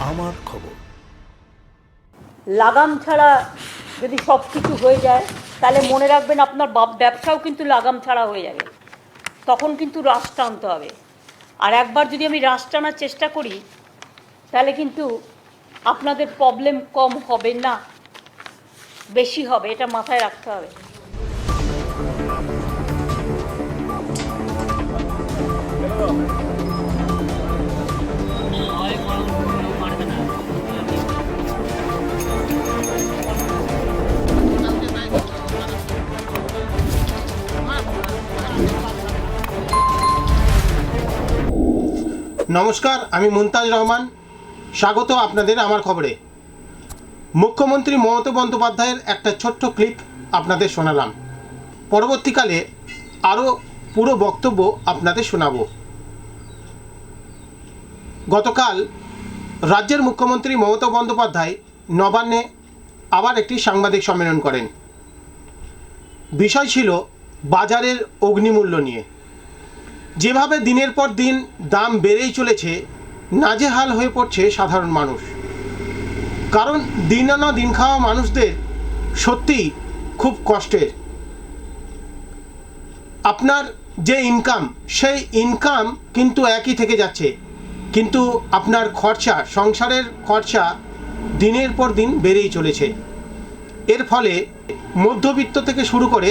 আমার খবর। লাগাম ছাড়া যদি সব কিছু হয়ে যায়, তাহলে মনে রাখবেন আপনার বাপ- ব্যবসাও কিন্তু লাগাম ছাড়া হয়ে যাবে। তখন কিন্তু রাশ টানতে হবে। আর একবার যদি আমি রাশ টানার চেষ্টা করি, তাহলে কিন্তু আপনাদের প্রবলেম কম হবে না? বেশি হবে, এটা মাথায় রাখতে হবে। নমস্কার, আমি মুমতাজ রহমান। স্বাগত আপনাদের আমার খবরে। মুখ্যমন্ত্রী মমতা বন্দ্যোপাধ্যায়ের একটা ছোট্ট ক্লিপ আপনাদের শোনালাম। পরবর্তীকালে আরও পুরো বক্তব্য আপনাদের শোনাবো। গতকাল রাজ্যের মুখ্যমন্ত্রী মমতা বন্দ্যোপাধ্যায় নবান্নে আবার একটি সাংবাদিক সম্মেলন করেন। বিষয় ছিল বাজারের অগ্নিমূল্য নিয়ে। যেভাবে দিনের পর দিন দাম বেড়েই চলেছে, নাজেহাল হয়ে পড়ছে সাধারণ মানুষ। কারণ দিন আনা দিন খাওয়া মানুষদের সত্যি খুব কষ্টের। আপনার যে ইনকাম সেই ইনকাম কিন্তু একই থেকে যাচ্ছে। কিন্তু আপনার খরচা, সংসারের খরচা দিনের পর দিন বেড়েই চলেছে। এর ফলে মধ্যবিত্ত থেকে শুরু করে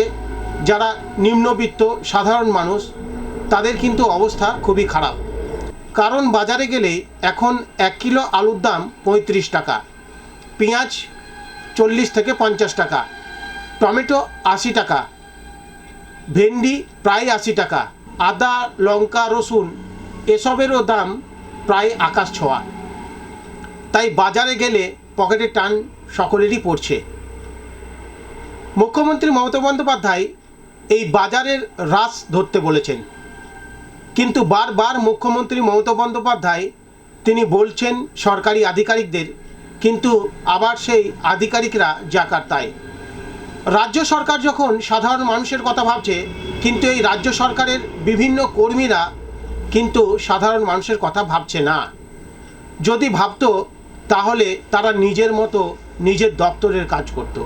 যারা নিম্নবিত্ত, সাধারণ মানুষ তাদের কিন্তু অবস্থা খুবই খারাপ। কারণ বাজারে গেলে এখন এক কিলো আলুর দাম পঁয়ত্রিশ টাকা, পেঁয়াজ চল্লিশ থেকে পঞ্চাশ টাকা, টমেটো আশি টাকা, ভেন্ডি প্রায় আশি টাকা, আদা, লঙ্কা, রসুন এসবেরও দাম প্রায় আকাশ ছোঁয়া। তাই বাজারে গেলে পকেটে টান সকলেরই পড়ছে। মুখ্যমন্ত্রী মমতা বন্দ্যোপাধ্যায় এই বাজারের হ্রাস ধরতে বলেছেন। কিন্তু বারবার মুখ্যমন্ত্রী মমতা বন্দ্যোপাধ্যায় তিনি বলছেন সরকারি আধিকারিকদের, কিন্তু আবার সেই আধিকারিকরা জাকার তাই রাজ্য সরকার যখন সাধারণ মানুষের কথা ভাবছে, কিন্তু এই রাজ্য সরকারের বিভিন্ন কর্মীরা কিন্তু সাধারণ মানুষের কথা ভাবছে না। যদি ভাবতো, তাহলে তারা নিজের মতো নিজের দপ্তরের কাজ করত।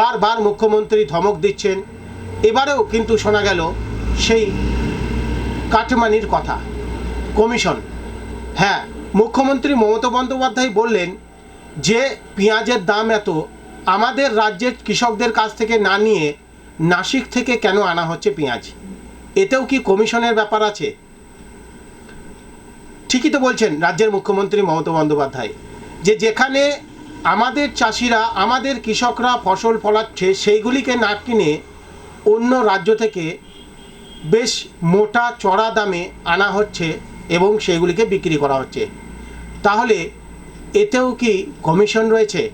বারবার মুখ্যমন্ত্রী ধমক দিচ্ছেন। এবারেও কিন্তু শোনা গেল, সেই কাটমানির কথা। কমিশন। হ্যাঁ মুখ্যমন্ত্রী মমতা বন্দ্যোপাধ্যায় বললেন যে, পেঁয়াজের দাম এত, আমাদের রাজ্যের কৃষকদের কাছ থেকে না নিয়ে নাসিক থেকে কেন আনা হচ্ছে পেঁয়াজ? এতেও কি কমিশনের ব্যাপার আছে? ঠিকই তো বলছেন রাজ্যের মুখ্যমন্ত্রী মমতা বন্দ্যোপাধ্যায়, যে যেখানে আমাদের চাষিরা, আমাদের কৃষকরা ফসল ফলাচ্ছে, সেইগুলিকে না কিনে অন্য রাজ্য থেকে বেশ মোটা চড়া দামে আনা হচ্ছে এবং সেগুলিকে বিক্রি করা হচ্ছে। তাহলে এতেও কি কমিশন রয়েছে?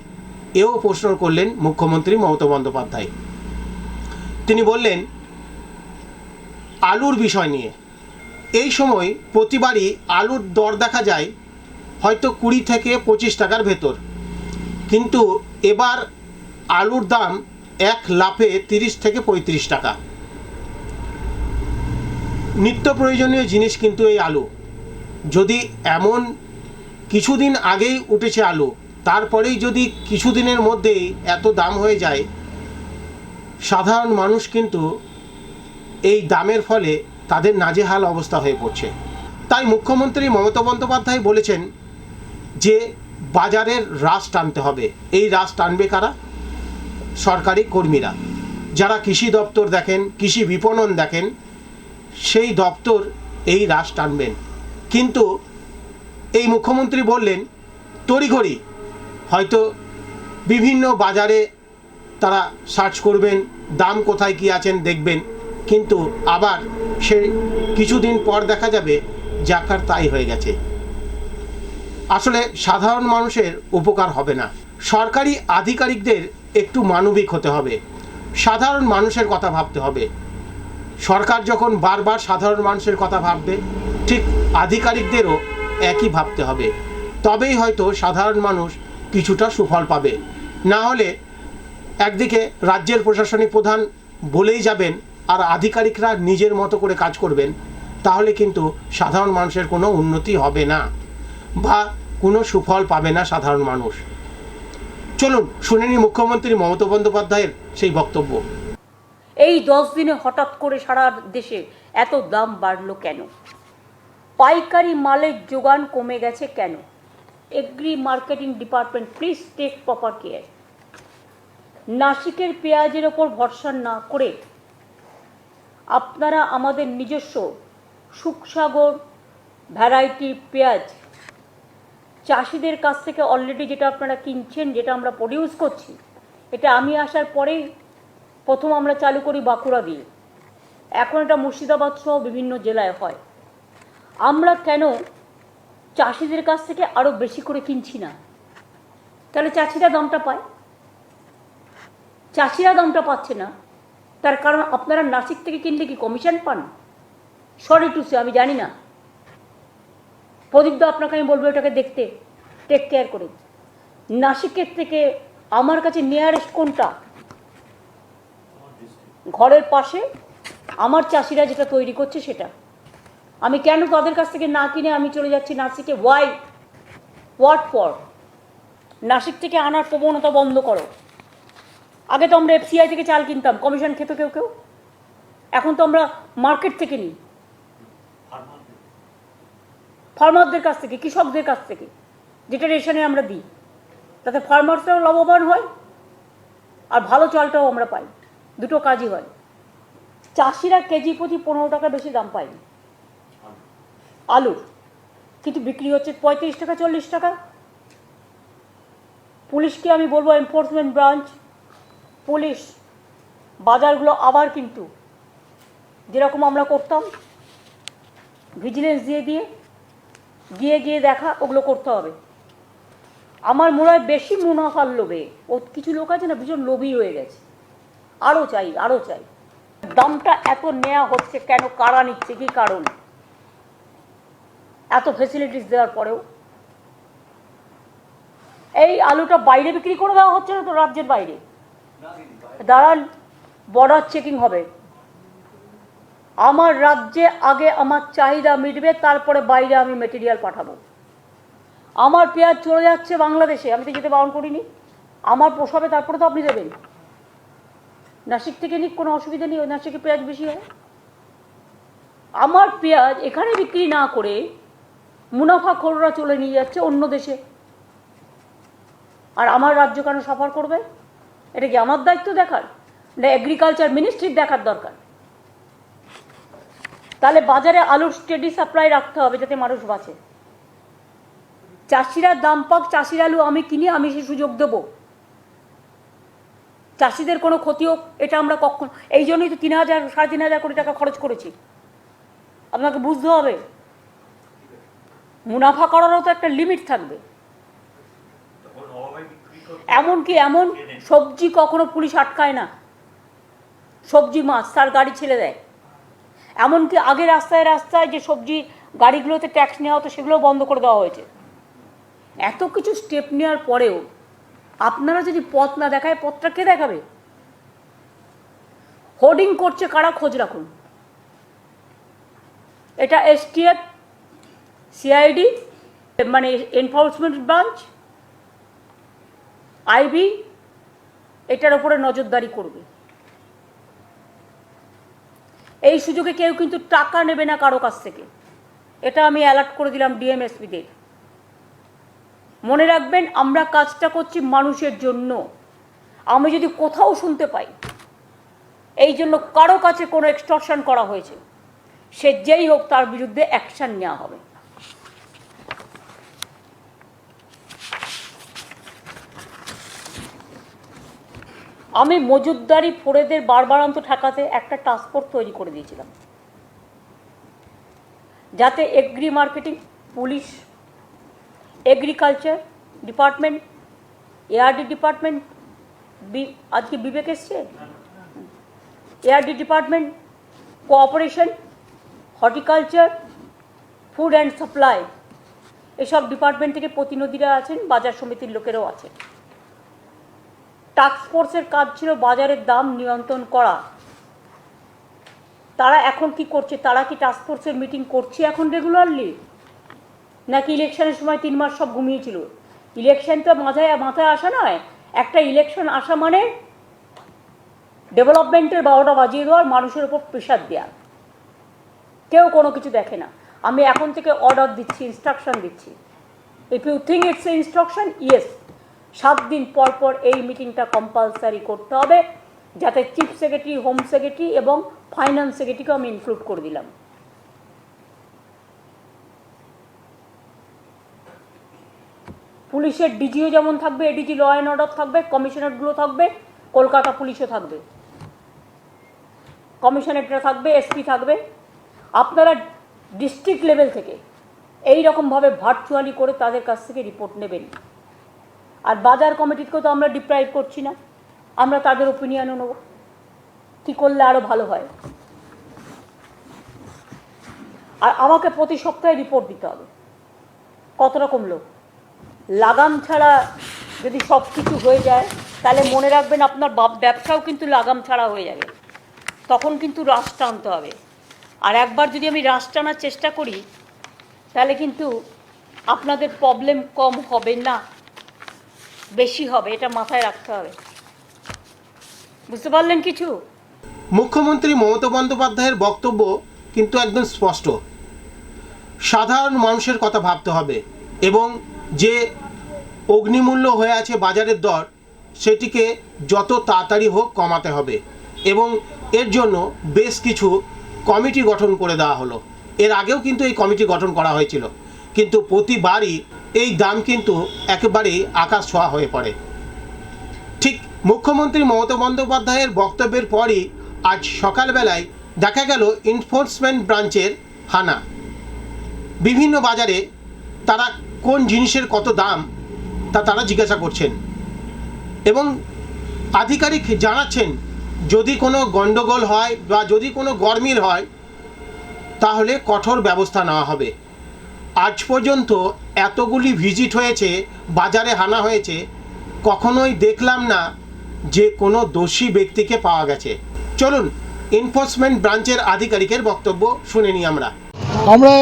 এও প্রশ্ন করলেন মুখ্যমন্ত্রী মমতা বন্দ্যোপাধ্যায়। তিনি বললেন, আলুর বিষয় নিয়ে। এই সময় প্রতিবারই আলুর দর দেখা যায় হয়তো কুড়ি থেকে পঁচিশ টাকার ভেতর। কিন্তু এবার আলুর দাম এক লাফে তিরিশ থেকে পঁয়ত্রিশ টাকা। নিত্য প্রয়োজনীয় জিনিস কিন্তু এই আলু। যদি এমন কিছুদিন আগেই উঠেছে আলু, তারপরেই যদি কিছুদিনের মধ্যেই এত দাম হয়ে যায়, সাধারণ মানুষ কিন্তু এই দামের ফলে তাদের নাজেহাল অবস্থা হয়ে পড়ছে। তাই মুখ্যমন্ত্রী মমতা বন্দ্যোপাধ্যায় বলেছেন যে, বাজারের হ্রাস টানতে হবে। এই হ্রাস টানবে কারা? সরকারি কর্মীরা। যারা কৃষি দপ্তর দেখেন, কৃষি বিপণন দেখেন সেই দপ্তর এই হ্রাস টানবেন। কিন্তু এই মুখ্যমন্ত্রী বললেন, তড়িঘড়ি, হয়তো বিভিন্ন বাজারে তারা সার্চ করবেন, দাম কোথায় কি আছেন দেখবেন। কিন্তু আবার সে কিছুদিন পর দেখা যাবে যাকার তাই হয়ে গেছে। আসলে সাধারণ মানুষের উপকার হবে না। সরকারি আধিকারিকদের একটু মানবিক হতে হবে। সাধারণ মানুষের কথা ভাবতে হবে। সরকার যখন বারবার সাধারণ মানুষের কথা ভাববে, ঠিক আধিকারিকদেরও একই ভাবতে হবে। তবেই হয়তো সাধারণ মানুষ কিছুটা সুফল পাবে। না হলে একদিকে রাজ্যের প্রশাসনিক প্রধান বলেই যাবেন, আর আধিকারিকরা নিজের মতো করে কাজ করবেন, তাহলে কিন্তু সাধারণ মানুষের কোনো উন্নতি হবে না, বা কোনো সুফল পাবে না সাধারণ মানুষ। চলুন, শুনে মুখ্যমন্ত্রী মমতা বন্দ্যোপাধ্যায়ের সেই বক্তব্য। এই দশ দিনে হঠাৎ করে সারা দেশে এত দাম বাড়লো কেন? পাইকারি মালের যোগান কমে গেছে কেন? Agri marketing department please take proper care নাসিকের পেঁয়াজের ওপর ভরসা না করে আপনারা আমাদের নিজস্ব সুখসাগর ভ্যারাইটি পেঁয়াজ চাষিদের কাছ থেকে অলরেডি যেটা আপনারা কিনছেন, যেটা আমরা প্রডিউস করছি, এটা আমি আসার পরেই প্রথম আমরা চালু করি বাঁকুড়া দিয়ে। এখন এটা মুর্শিদাবাদ সহ বিভিন্ন জেলায় হয়। আমরা কেন চাষিদের কাছ থেকে আরও বেশি করে কিনছি না? তাহলে চাষিরা দামটা পায়। চাষিরা দামটা পাচ্ছে না। তার কারণ আপনারা নাসিক থেকে কিনলে কি কমিশন পান? সরি টু সে আমি জানি না। প্রদীপ দা, আপনাকে আমি বলব এটাকে দেখতে। টেক কেয়ার করে। নাসিকের থেকে আমার কাছে নিয়ারেস্ট কোনটা? ঘরের পাশে আমার চাষিরা যেটা তৈরি করছে সেটা। আমি কেন তাদের কাছ থেকে না কিনে আমি চলে যাচ্ছি নাসিকে? ওয়াই হোয়াট ফর নাসিক থেকে আনার প্রবণতা বন্ধ করো। আগে তো আমরা এফসিআই থেকে চাল কিনতাম কমিশন খেত কেউ কেউ। এখন তো আমরা মার্কেট থেকে নিই। ফার্মারদের কাছ থেকে, কৃষকদের কাছ থেকে, যেটা রেশনে আমরা দিই। তাতে ফার্মার্সরাও লাভবান হয়, আর ভালো চালটাও আমরা পাই। দুটো কাজই হয়। চাষিরা কেজি প্রতি পনেরো টাকা বেশি দাম পায়নি। আলুর কিন্তু বিক্রি হচ্ছে পঁয়ত্রিশ টাকা, চল্লিশ টাকা। পুলিশকে আমি বলব এনফোর্সমেন্ট ব্রাঞ্চ পুলিশ, বাজারগুলো আবার কিন্তু যেরকম আমরা করতাম ভিজিলেন্স দিয়ে দিয়ে, গিয়ে গিয়ে দেখা, ওগুলো করতে হবে। আমার মনে হয় বেশি মুনাফার লোভে, ও কিছু লোক আছে না, ভীষণ লোভী হয়ে গেছে। আরও চাই আরও চাই। দামটা এত নেওয়া হচ্ছে কেন, কারা নিচ্ছে, কি কারণ? এত ফেসিলিটিস দেওয়ার পরেও। এই আলুটা বাইরে বিক্রি করে দেওয়া হচ্ছে না তো রাজ্যের বাইরে? দাঁড়ান বর্ডার চেকিং হবে। আমার রাজ্যে আগে আমার চাহিদা মিটবে, তারপরে বাইরে আমি মেটেরিয়াল পাঠাবো। আমার পেঁয়াজ চলে যাচ্ছে বাংলাদেশে, আমি তো যেতে বারণ করিনি। আমার পোষাবে তারপরে তো আপনি দেবেন। নাসিক থেকে নিক কোনো অসুবিধা নেই নাসিকে পেঁয়াজ বেশি হয়। আমার পেঁয়াজ এখানে বিক্রি না করে মুনাফা খোররা চলে নিয়ে যাচ্ছে অন্য দেশে। আর আমার রাজ্য কেন সাফার করবে? এটা কি আমার দায়িত্ব দেখার? না এগ্রিকালচার মিনিস্ট্রির দেখার দরকার? তাহলে বাজারে আলুর স্টেডি সাপ্লাই রাখতে হবে যাতে মানুষ বাঁচে। চাষিরা দাম পাক, চাষির আলু আমি কিনি, আমি সে সুযোগ দেবো। চাষিদের কোনো ক্ষতি হোক, এটা আমরা কখন এই জন্যই তো তিন হাজার, সাড়ে তিন হাজার কোটি টাকা খরচ করেছি। আপনাকে বুঝতে হবে, মুনাফা করারও তো একটা লিমিট থাকবে। এমনকি এমন সবজি কখনো পুলিশ আটকায় না। সবজি মাছ, তার গাড়ি ছেড়ে দেয়। এমনকি আগে রাস্তায় রাস্তায় যে সবজি গাড়িগুলোতে ট্যাক্স নেওয়া হতো সেগুলো বন্ধ করে দেওয়া হয়েছে। এত কিছু স্টেপ নেওয়ার পরেও আপনারা যদি পথ না দেখায়, পথটা কে দেখাবে? হোর্ডিং করছে কারা? খোঁজ রাখুন। এটা এসটিএফ সিআইডি মানে এনফোর্সমেন্ট ব্রাঞ্চ আইবি এটার ওপরে নজরদারি করবে। এই সুযোগে কেউ কিন্তু টাকা নেবে না কারও কাছ থেকে। এটা আমি অ্যালার্ট করে দিলাম ডিএমএসপিদের মনে রাখবেন, আমরা কাজটা করছি মানুষের জন্য। আমি যদি কোথাও শুনতে পাই, এই জন্য কারও কাছে কোনো এক্সটর্শন করা হয়েছে, সে যেই হোক তার বিরুদ্ধে অ্যাকশন নেওয়া হবে। আমি মজুদদারি ফোরেদের বারবারান্ত ঠেকাতে একটা টাস্কফোর্স তৈরি করে দিয়েছিলাম, যাতে agri marketing police agriculture department ARD department আজকে বিবেক এসছে? ARD department cooperation horticulture food and supply এসব ডিপার্টমেন্ট থেকে প্রতিনিধিরা আছেন, বাজার সমিতির লোকেরাও আছেন। ফোর্সের কাজ ছিল বাজারের দাম নিয়ন্ত্রণ করা। তারা এখন কি করছে? তারা কি ফোর্সের মিটিং করছে এখন রেগুলারলি নাকি ইলেকশনের সময় তিন মাস সব ঘুমিয়েছিল? ইলেকশন তো মাথায় মাথায় আসা নয়। একটা ইলেকশন আসা মানে ডেভেলপমেন্টের বারোটা বাজিয়ে দেওয়ার মানুষের উপর প্রেশার দেওয়া কেউ কোনো কিছু দেখে না। আমি এখন থেকে অর্ডার দিচ্ছি ইনস্ট্রাকশন দিচ্ছি। If you think it's a instruction yes সাত দিন পর পর এই মিটিংটা কম্পালসারি করতে হবে, যাতে চিফ সেক্রেটারি হোম সেক্রেটারি এবং ফাইন্যান্স সেক্রেটারিকেও আমি ইনক্লুড করে দিলাম। পুলিশের ডিজিও যেমন থাকবে, এডিজি ল অ্যান্ড অর্ডার থাকবে, কমিশনারগুলো থাকবে, কলকাতা পুলিশও থাকবে। কমিশনারেটরা থাকবে এসপি থাকবে। আপনারা ডিস্ট্রিক্ট লেভেল থেকে এই রকমভাবে ভার্চুয়ালি করে তাদের কাছ থেকে রিপোর্ট নেবেন। আর বাজার কমিটিকেও তো আমরা ডিপ্রাইভ করছি না। আমরা তাদের ওপিনিয়নও নেব। কী করলে আরও ভালো হয়? আর আমাকে প্রতি সপ্তাহে রিপোর্ট দিতে হবে। কত রকম লোক? লাগাম ছাড়া যদি সব কিছু হয়ে যায়, তাহলে মনে রাখবেন আপনার ব্যবসাও কিন্তু লাগাম ছাড়া হয়ে যাবে। তখন কিন্তু রাশ টানতে হবে। আর একবার যদি আমি রাশ টানার চেষ্টা করি, তাহলে কিন্তু আপনাদের প্রবলেম কম হবে না, বেশি হবে, এটা মাথায় রাখতে হবে। বুঝতে পারলেন কিছু? মুখ্যমন্ত্রী মমতা বন্দ্যোপাধ্যায়ের বক্তব্য কিন্তু একদম স্পষ্ট। সাধারণ মানুষের কথা ভাবতে হবে এবং যে অগ্নিমূল্য হয়ে আছে বাজারের দর, সেটিকে যত তাড়াতাড়ি হোক কমাতে হবে এবং এর জন্য বেশ কিছু কমিটি গঠন করে দেওয়া হলো। এর আগেও কিন্তু এই কমিটি গঠন করা হয়েছিল। কিন্তু প্রতিবারই এই দাম কিন্তু একেবারেই আকাশ ছোঁয়া হয়ে পড়ে। ঠিক মুখ্যমন্ত্রী মমতা বন্দ্যোপাধ্যায়ের বক্তব্যের পরই আজ সকালবেলায় দেখা গেল এনফোর্সমেন্ট ব্রাঞ্চের হানা। বিভিন্ন বাজারে তারা কোন জিনিসের কত দাম তা তারা জিজ্ঞাসা করছেন। এবং আধিকারিক জানাচ্ছেন, যদি কোনো গণ্ডগোল হয় বা যদি কোনো গরমিল হয়, তাহলে কঠোর ব্যবস্থা নেওয়া হবে। আজ পর্যন্ত এতগুলি ভিজিট হয়েছে, বাজারে হানা হয়েছে, কখনোই দেখলাম না যে কোনো দোষী ব্যক্তিকে পাওয়া গেছে। চলুন এনফোর্সমেন্ট ব্রাঞ্চের আধিকারিকের বক্তব্য শুনে নিই আমরা। আমরা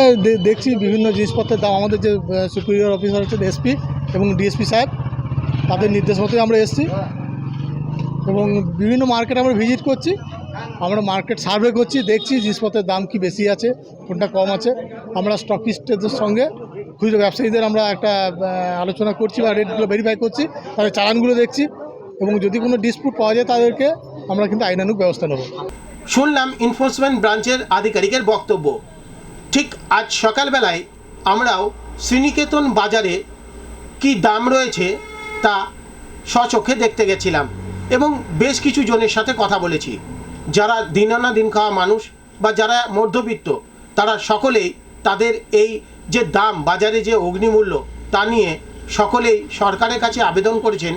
দেখছি বিভিন্ন জিনিসপত্রের দাম। আমাদের যে সুপিরিয়র অফিসার হচ্ছেন এসপি এবং ডিএসপি সাহেব, তাদের নির্দেশ মতোই আমরা এসেছি। এবং বিভিন্ন মার্কেট আমরা ভিজিট করছি। আমরা মার্কেট সার্ভে করছি, দেখছি জিনিসপত্রের দাম কি বেশি আছে, কোনটা কম আছে। আমরা স্টকিস্টদের সঙ্গে খুচরো ব্যবসায়ীদের আমরা একটা আলোচনা করছি বা রেটগুলো ভেরিফাই করছি, তাদের চালানগুলো দেখছি। এবং যদি কোনো ডিসপুট পাওয়া যায় তাদেরকে আমরা কিন্তু আইনানুক ব্যবস্থা নেব। শুনলাম এনফোর্সমেন্ট ব্রাঞ্চের আধিকারিকের বক্তব্য। ঠিক আজ সকালবেলায় আমরাও শ্রীনিকেতন বাজারে কি দাম রয়েছে তা স্বচক্ষে দেখতে গেছিলাম এবং বেশ কিছু জনের সাথে কথা বলেছি। যারা দিন আনা দিন খাওয়া মানুষ বা যারা মধ্যবিত্ত, তারা সকলেই তাদের এই যে দাম, বাজারে যে অগ্নিমূল্য, তা নিয়ে সকলেই সরকারের কাছে আবেদন করেছেন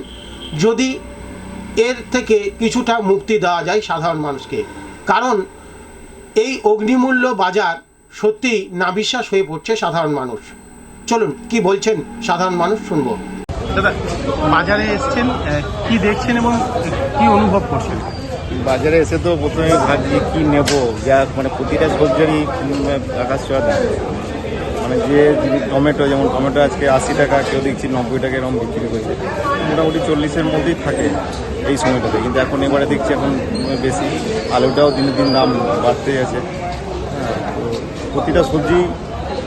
যদি এর থেকে কিছুটা মুক্তি দেওয়া যায় সাধারণ মানুষকে। কারণ এই অগ্নিমূল্য বাজার সত্যিই নাবিশ্বাস হয়ে পড়ছে সাধারণ মানুষ। চলুন কি বলছেন সাধারণ মানুষ শুনব। দাদা বাজারে এসছেন কি দেখছেন এবং কি অনুভব করছেন? বাজারে এসে তো প্রথমে ভাবছি কি নেব যা মানে প্রতিটা সবজিরই আকাশ ছোঁয়া দাম। মানে যে টমেটো যেমন টমেটো আজকে আশি টাকা কেউ দেখছি নব্বই টাকা এরকম বিক্রি করছে। মোটামুটি চল্লিশের মধ্যেই থাকে এই সময়টাতে কিন্তু এখন এবারে দেখছি এখন বেশি। আলুটাও দিনে দিন দাম বাড়তেই আছে। প্রতিটা সবজি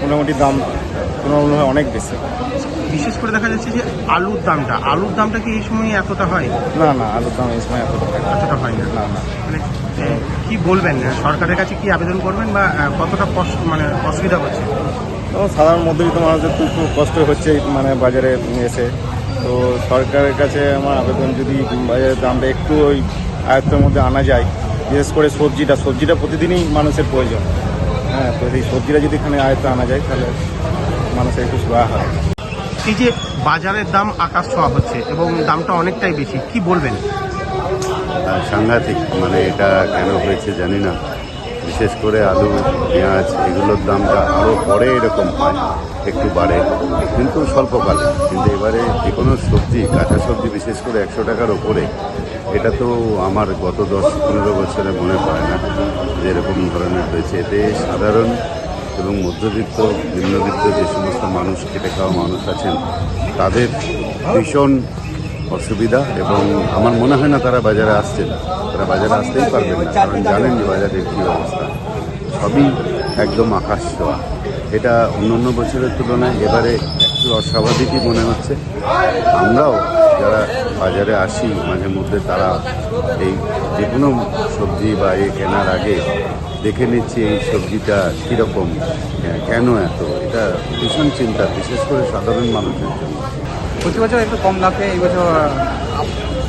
মোটামুটি দাম কোনো মনে হয় অনেক বেশি। বিশেষ করে দেখা যাচ্ছে যে আলুর দামটা আলুর দামটা কি এই সময় এতটা হয়? না না আলুর দাম এই সময় এতটা এতটা হয় না। না না। মানে কি বলবেন সরকারের কাছে কি আবেদন করবেন বা কতটা কষ্ট মানে অসুবিধা হচ্ছে? তো সাধারণ মধ্যবিত্ত মানুষদের তো একটু কষ্ট হচ্ছে মানে বাজারে এসে। তো সরকারের কাছে আমার আবেদন যদি বাজারের দামটা একটু ওই আয়ত্তের মধ্যে আনা যায় বিশেষ করে সবজিটা সবজিটা প্রতিদিনই মানুষের প্রয়োজন। হ্যাঁ তো এই সবজিটা যদি এখানে আয়ত্তে আনা যায় তাহলে মানুষের একটু সুবিধা হয়। এই যে বাজারের দাম আকাশ ছোঁয়া হচ্ছে এবং দামটা অনেকটাই বেশি কি বলবেন? আর সাংঘাতিক মানে এটা কেন হয়েছে জানি না। বিশেষ করে আলু পেঁয়াজ এগুলোর দামটা আরও পরে এরকম হয় একটু বাড়ে কিন্তু স্বল্পকালে। কিন্তু এবারে যে কোনো সবজি কাঁচা সবজি বিশেষ করে একশো টাকার ওপরে এটা তো আমার গত দশ পনেরো বছরে মনে পড়ে না যে এরকম ধরনের হয়েছে। এতে সাধারণ এবং মধ্যবিত্ত, নিম্নবিত্ত যে সমস্ত মানুষ, খেটে খাওয়া মানুষ আছেন, তাদের ভীষণ অসুবিধা এবং আমার মনে হয় না তারা বাজারে আসছেন। তারা বাজারে আসতেই পারবেন না, কারণ জানেন যে বাজারের কী অবস্থা। সবই একদম আকাশ ছোঁয়া। এটা অন্য অন্য বছরের তুলনায় এবারে একটু অস্বাভাবিকই মনে হচ্ছে। আমরাও যারা বাজারে আসি মাঝে মধ্যে তারা এই যে কোনো সবজি বা এ কেনার আগে দেখে নিচ্ছি এই সবজিটা কীরকম কেন এত? এটা ভীষণ চিন্তা বিশেষ করে সাধারণ মানুষের জন্য। প্রতি বছর একটু কম দামে এই বছর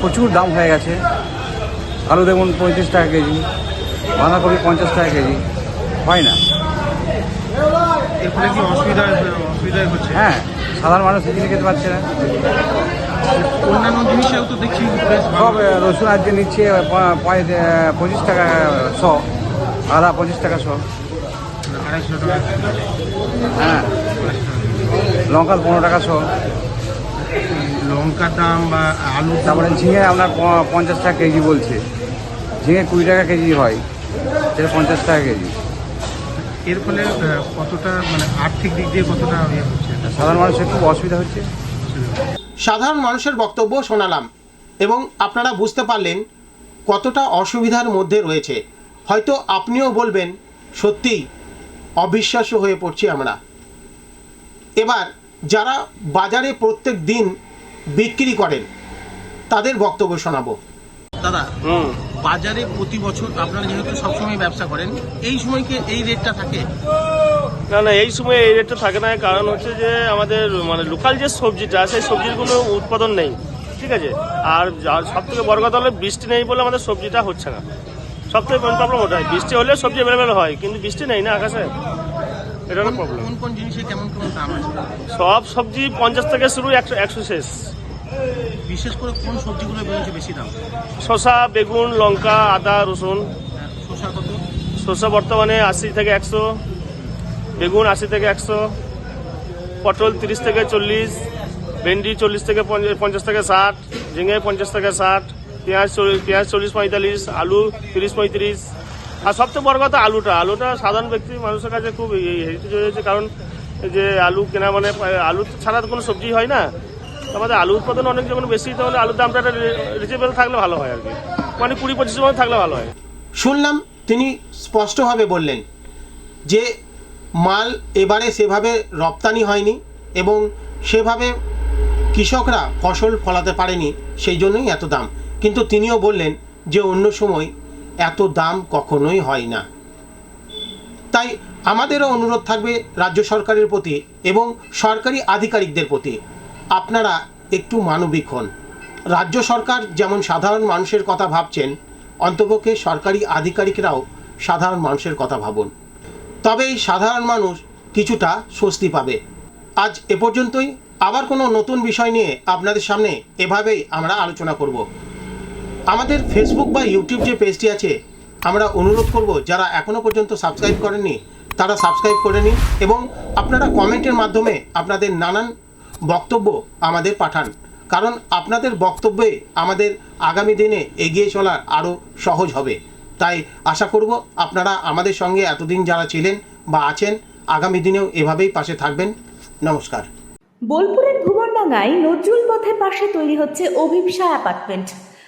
প্রচুর দাম হয়ে গেছে। আলু দেখুন পঁয়ত্রিশ টাকা কেজি বাঁধাকপি পঞ্চাশ টাকা কেজি। হয় না। এর ফলে কি অসুবিধা অসুবিধা হচ্ছে? হ্যাঁ সাধারণ মানুষ কিনে খেতে পারছে না। অন্যান্য জিনিসেও তো দেখছি সব রসুন আজকে নিচ্ছে পঁচিশ টাকা শ আদা পঁচিশ টাকা শ। আড়াইশো টাকা। হ্যাঁ। লঙ্কা পনেরো টাকা শ। লঙ্কার দাম বা দাম তারপরে ঝিঙে আপনার পঞ্চাশ টাকা কেজি বলছে। ঝিঙে কুড়ি টাকা কেজি হয় সেটা পঞ্চাশ টাকা কেজি। এর ফলে কতটা মানে আর্থিক দিক দিয়ে কতটা ইয়ে হচ্ছে? সাধারণ মানুষের খুব অসুবিধা হচ্ছে। সাধারণ মানুষের বক্তব্য শোনালাম এবং আপনারা বুঝতে পারলেন কতটা অসুবিধার মধ্যে রয়েছে। হয়তো আপনিও বলবেন সত্যিই অবিশ্বাস্য হয়ে পড়ছি আমরা। এবার যারা বাজারে প্রত্যেক দিন বিক্রি করেন তাদের বক্তব্য শোনাবো। দাদা বাজারে প্রতি বছর আপনারা যেহেতু সবসময় ব্যবসা করেন এই সময় কি এই রেটটা থাকে? না না এই সময় এই রেটটা থাকে না কারণ হচ্ছে যে আমাদের মানে লোকাল যে সবজিটা সেই সবজির কোনো উৎপাদন নেই ঠিক আছে? আর সব থেকে বড় কথা হলো বৃষ্টি নেই বলে আমাদের সবজিটা হচ্ছে না। সব থেকে মেন প্রবলেম ওটাই। বৃষ্টি হলে সবজি অ্যাভেলেবেল হয় কিন্তু বৃষ্টি নেই না আকাশে। এটা হলো প্রবলেম কোন কোন জিনিসে কেমন কেমন দাম আছে? সব সবজি পঞ্চাশ থেকে শুরু একশো একশো শেষ। বিশেষ করে কোন সবজিগুলো বেশি দাম? শসা বেগুন লঙ্কা আদা রসুন। হ্যাঁ, শসা কত? শসা বর্তমানে আশি থেকে একশো বেগুন আশি থেকে একশো পটল তিরিশ থেকে চল্লিশ ভেন্ডি চল্লিশ থেকে পঞ্চাশ থেকে ষাট ঝিঙে পঞ্চাশ থেকে ষাট পেঁয়াজ পেঁয়াজ চল্লিশ পঁয়তাল্লিশ আলু তিরিশ পঁয়ত্রিশ। আর সবচেয়ে বড় কথা আলুটা। আলুটা সাধারণ ব্যক্তি মানুষের কাছে খুব হেরিটেজ হয়েছে কারণ যে আলু কেনা মানে আলু ছাড়া তো কোনো সবজি হয় না। আমাদের আলু উৎপাদন অনেক যখন বেশি, তাহলে আলুর দামটা রিজনেবল থাকলে ভালো হয় আর কি। মানে কুড়ি পঁচিশ মধ্যে থাকলে ভালো হয়। শুনলাম তিনি স্পষ্টভাবে বললেন যে মাল এবারে সেভাবে রপ্তানি হয়নি এবং সেভাবে কৃষকরা ফসল ফলাতে পারেনি সেই জন্যই এত দাম। কিন্তু তিনিও বললেন যে অন্য সময় এত দাম কখনোই হয় না। তাই আমাদেরও অনুরোধ থাকবে রাজ্য সরকারের প্রতি এবং সরকারি আধিকারিকদের প্রতি। আপনারা একটু মানবিক হন। রাজ্য সরকার যেমন সাধারণ মানুষের কথা ভাবছেন, অন্তপক্ষে সরকারি আধিকারিকরাও সাধারণ মানুষের কথা ভাবুন। তবেই সাধারণ মানুষ কিছুটা স্বস্তি পাবে। আজ এ পর্যন্তই। আবার কোনো নতুন বিষয় নিয়ে আপনাদের সামনে এভাবেই আমরা আলোচনা করব। আমাদের ফেসবুক বা ইউটিউব যে পেজটি আছে, আমরা অনুরোধ করব যারা এখনও পর্যন্ত সাবস্ক্রাইব করেননি, তারা সাবস্ক্রাইব করে নিন এবং আপনারা কমেন্টের মাধ্যমে আপনাদের নানান বক্তব্য আমাদের পাঠান। কারণ আপনাদের বক্তব্যে আমাদের আগামী দিনে এগিয়ে চলার আরও সহজ হবে। তাই আশা করব আপনারা আমাদের সঙ্গে এতদিন যারা ছিলেন বা আছেন, আগামী দিনেও এভাবেই পাশে থাকবেন। নমস্কার। বোলপুরের ভুবনডাঙ্গায় নজরুল পথের পাশে তৈরি হচ্ছে অভিপসা অ্যাপার্টমেন্ট।